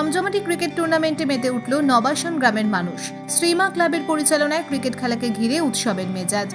জমজমাটি cricket টুর্নামেন্টে মেতে উঠল নবাসন গ্রামের মানুষ। শ্রীমা ক্লাবের পরিচালনায় ক্রিকেট খেলাকে ঘিরে উৎসবের মেজাজ।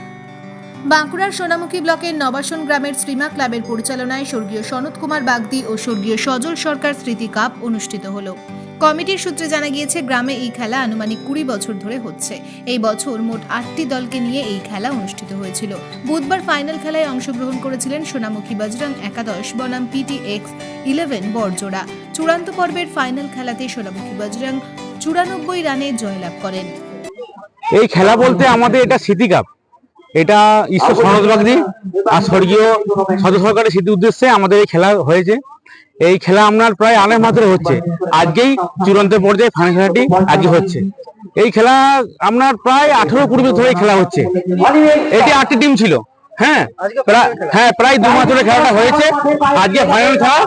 বাঁকুড়ার সোনামুখী ব্লকের নবাসন গ্রামের শ্রীমা ক্লাবের পরিচালনায় স্বর্গীয় সনত কুমার বাগদি ও স্বর্গীয় সজল সরকার স্মৃতি কাপ অনুষ্ঠিত হলো। কমিটির সূত্রে জানা গিয়েছে, গ্রামে এই খেলা আনুমানিক কুড়ি বছর ধরে হচ্ছে। এই বছর মোট আটটি দলকে নিয়ে এই খেলা অনুষ্ঠিত হয়েছিল। বুধবার ফাইনাল খেলায় অংশগ্রহণ করেছিলেন সোনামুখী, বজরং একাদশ, বনাম পিটি এক্স ইলেভেন, বড়জোড়া। চূড়ান্ত পর্বের ফাইনাল খেলাতে সোনামুখী বজরং চুরানব্বই রানে জয়লাভ করেন। এই খেলা বলতে আমাদের এটা স্মৃতি কাপ। এটা ঈশ্বর সনদ বাগদি আর স্বর্গীয় সদস্য সরকারের স্মৃতি উদ্দেশ্যে আমাদের এই খেলা হয়েছে। এই খেলা আপনার প্রায় আড়াই মাস হচ্ছে। আজকেই চূড়ান্ত পর্যায়ে ফাইনাল খেলাটি আজকে হচ্ছে। এই খেলা আপনার প্রায় আঠারো কুড়ি বছর ধরে খেলা হচ্ছে। এটি আটটি টিম ছিল। হ্যাঁ প্রায় হ্যাঁ প্রায় দু মাস ধরে খেলাটা হয়েছে। আজকে ফাইনাল খেলা।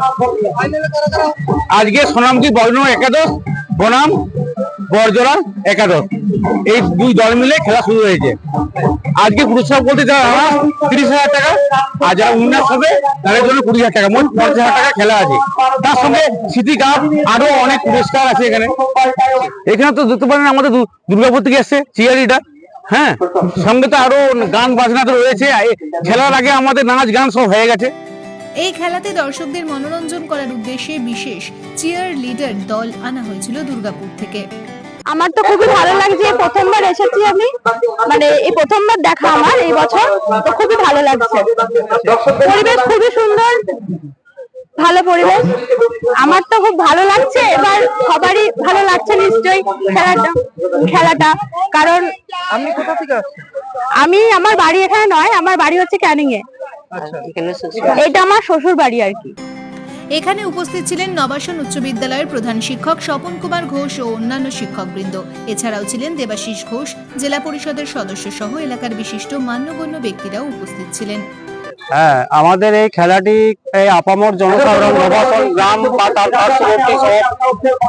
আজকে সোনামুখী বর্ণ একাদশ বনাম বরজোড়া একাদশ। এই দুই দল মিলে খেলা শুরু হয়েছে। আজকে পুরস্কার বলতে যারা তিরিশ হাজার টাকা আর যারা উন্নাস হবে তাদের জন্য কুড়ি হাজার টাকা মোট পঞ্চাশ হাজার টাকা খেলা আছে। তার সঙ্গে স্মৃতি কাপ আরও অনেক পুরস্কার আছে এখানে। এখানে তো দেখতে পারেন আমাদের দুর্গাপুর থেকে এসছে চিয়ারিটা। হ্যাঁ সঙ্গে তো আরও গান বাজনা তো রয়েছে। খেলার আগে আমাদের নাচ গান সব হয়ে গেছে। এই খেলাতে দর্শকদের মনোরঞ্জন করার উদ্দেশ্যে বিশেষ চিয়ার লিডার দল আনা হয়েছিল দুর্গাপুর থেকে। আমার তো খুবই ভালো লাগছে প্রথমবার এসেছি আমি। মানে এই প্রথমবার দেখা আমার এই বছর তো খুবই ভালো লাগছে। পরিবেশ খুবই সুন্দর। ভালো পরিবেশ? আমার তো খুব ভালো লাগছে এবার সবারই ভালো লাগছে নিশ্চয়ই খেলাটা খেলাটা। কারণ আপনি কোথা থেকে আসছেন? আমি আমার বাড়ি এখানে নয় আমার বাড়ি হচ্ছে ক্যানিং এ। আচ্ছা। এটা আমার শ্বশুর বাড়ি আর কি। এখানে উপস্থিত ছিলেন নবাসন উচ্চ বিদ্যালয়ের প্রধান শিক্ষক স্বপন কুমার ঘোষ ও অন্যান্য শিক্ষকবৃন্দ। এছাড়াও ছিলেন দেবাশিস ঘোষ জেলা পরিষদের সদস্য সহ এলাকার বিশিষ্ট মান্যগণ্য ব্যক্তিরাও উপস্থিত ছিলেন। হ্যাঁ আমাদের এই খেলাটি এই আপামর জনসাধারণ নবাসন গ্রাম বা তার পার্শ্ববর্তী সব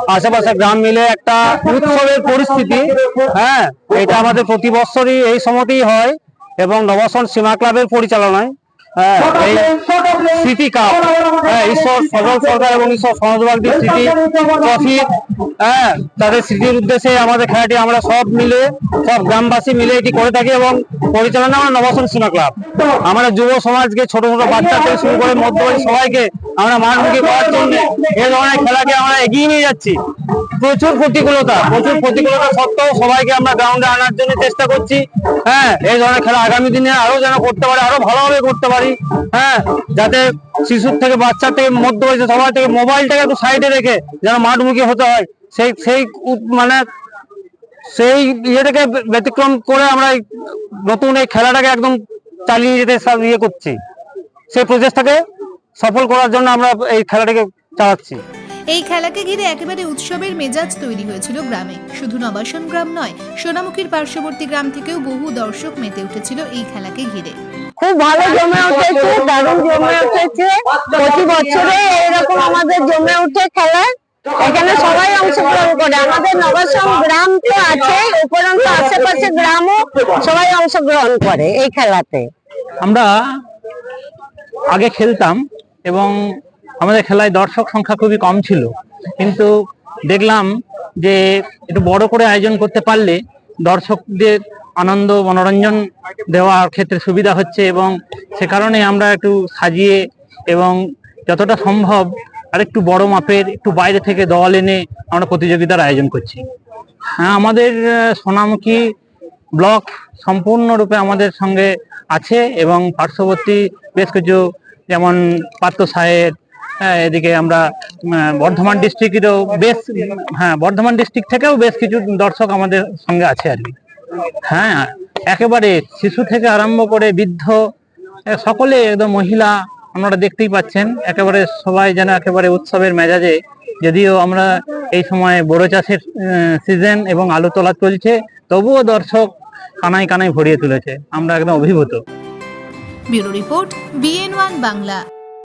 আশেপাশে গ্রাম মিলে একটা উৎসবের পরিস্থিতি। হ্যাঁ এটা আমাদের প্রতি বছরই এই সময়তেই হয় এবং নবাসন সীমা ক্লাবের পরিচালনায় হ্যাঁ এই স্মৃতি কাপ হ্যাঁ ঈশ্বর সজল সরকার এবং ঈশ্বর সনদবাগদির স্মৃতি ট্রফি হ্যাঁ তাদের স্মৃতির উদ্দেশ্যে আমাদের খেলাটি আমরা সব মিলে, সব গ্রামবাসী মিলে এটি করে থাকি এবং পরিচালনা আমরা নবাসন সীমা ক্লাব। আমরা যুব সমাজকে, ছোট ছোট বাচ্চা থেকে শুরু করে মধ্যবয়সী সবাইকে আমরা মানমুখী করার জন্য এই ধরনের খেলাকে আমরা এগিয়ে নিয়ে যাচ্ছি। প্রচুর প্রতিকূলতা প্রচুর প্রতিকূলতা সত্ত্বেও সবাইকে আমরা গ্রাউন্ডে আনার জন্য চেষ্টা করছি। হ্যাঁ এই ধরনের খেলা আগামী দিনে আরও যেন করতে পারি আরও ভালোভাবে করতে পারি। হ্যাঁ যাতে শিশুর থেকে বাচ্চা থেকে মধ্য মধ্যবয়সী সবাই থেকে মোবাইলটাকে একটু সাইডে রেখে যেন মাঠমুখী হতে হয়। সেই সেই মানে সেই ইয়েটাকে ব্যতিক্রম করে আমরা নতুন এই খেলাটাকে একদম চালিয়ে যেতে ইয়ে করছি। সেই প্রচেষ্টাকে সফল করার জন্য আমরা এই খেলাটাকে চালাচ্ছি। এই খেলাকে ঘিরে একেবারে উৎসবের মেজাজ তৈরি হয়েছিল গ্রামে। শুধু নবাসন গ্রাম নয় সোনামুখীর পার্শ্ববর্তী গ্রাম থেকেও বহু দর্শক মেতে উঠেছিল এই খেলাকে ঘিরে। খুব ভালো জমে উঠেছে দারুণ জমে উঠেছে। প্রতি বছরে এরকম আমাদের জমে উঠে খেলা। এখানে সবাই অংশগ্রহণ করে। আমাদের নবাসম গ্রাম তো আছে উপরন্ত আশেপাশে গ্রামও সবাই অংশগ্রহণ করে এই খেলাতে। আমরা আগে খেলতাম এবং আমাদের খেলায় দর্শক সংখ্যা খুবই কম ছিল। কিন্তু দেখলাম যে একটু বড় করে আয়োজন করতে পারলে দর্শকদের আনন্দ, মনোরঞ্জন দেওয়ার ক্ষেত্রে সুবিধা হচ্ছে এবং সে কারণে আমরা একটু সাজিয়ে এবং যতটা সম্ভব আর একটু বড় মাপের, একটু বাইরে থেকে দল এনে আমরা প্রতিযোগিতার আয়োজন করছি। হ্যাঁ আমাদের সোনামুখী ব্লক সম্পূর্ণরূপে আমাদের সঙ্গে আছে এবং পার্শ্ববর্তী বেশ কিছু, যেমন পাত্র সাহেব এদিকে আমরা বর্ধমান ডিস্ট্রিক্টেরও বেশ হ্যাঁ বর্ধমান ডিস্ট্রিক্ট থেকেও বেশ কিছু দর্শক আমাদের সঙ্গে আছে আর কি। হ্যাঁ একেবারে শিশু থেকে আরম্ভ করে বৃদ্ধ সকলে একদম মহিলা আপনারা দেখতেই পাচ্ছেন। একেবারে সবাই যেন একেবারে উৎসবের মেজাজে, যদিও আমরা এই সময় বড় চাষের সিজন এবং আলু তোলা চলছে, তবুও দর্শক কানায় কানায় ভরিয়ে তুলেছে। আমরা একদম অভিভূত। Bureau report BN one Bangla.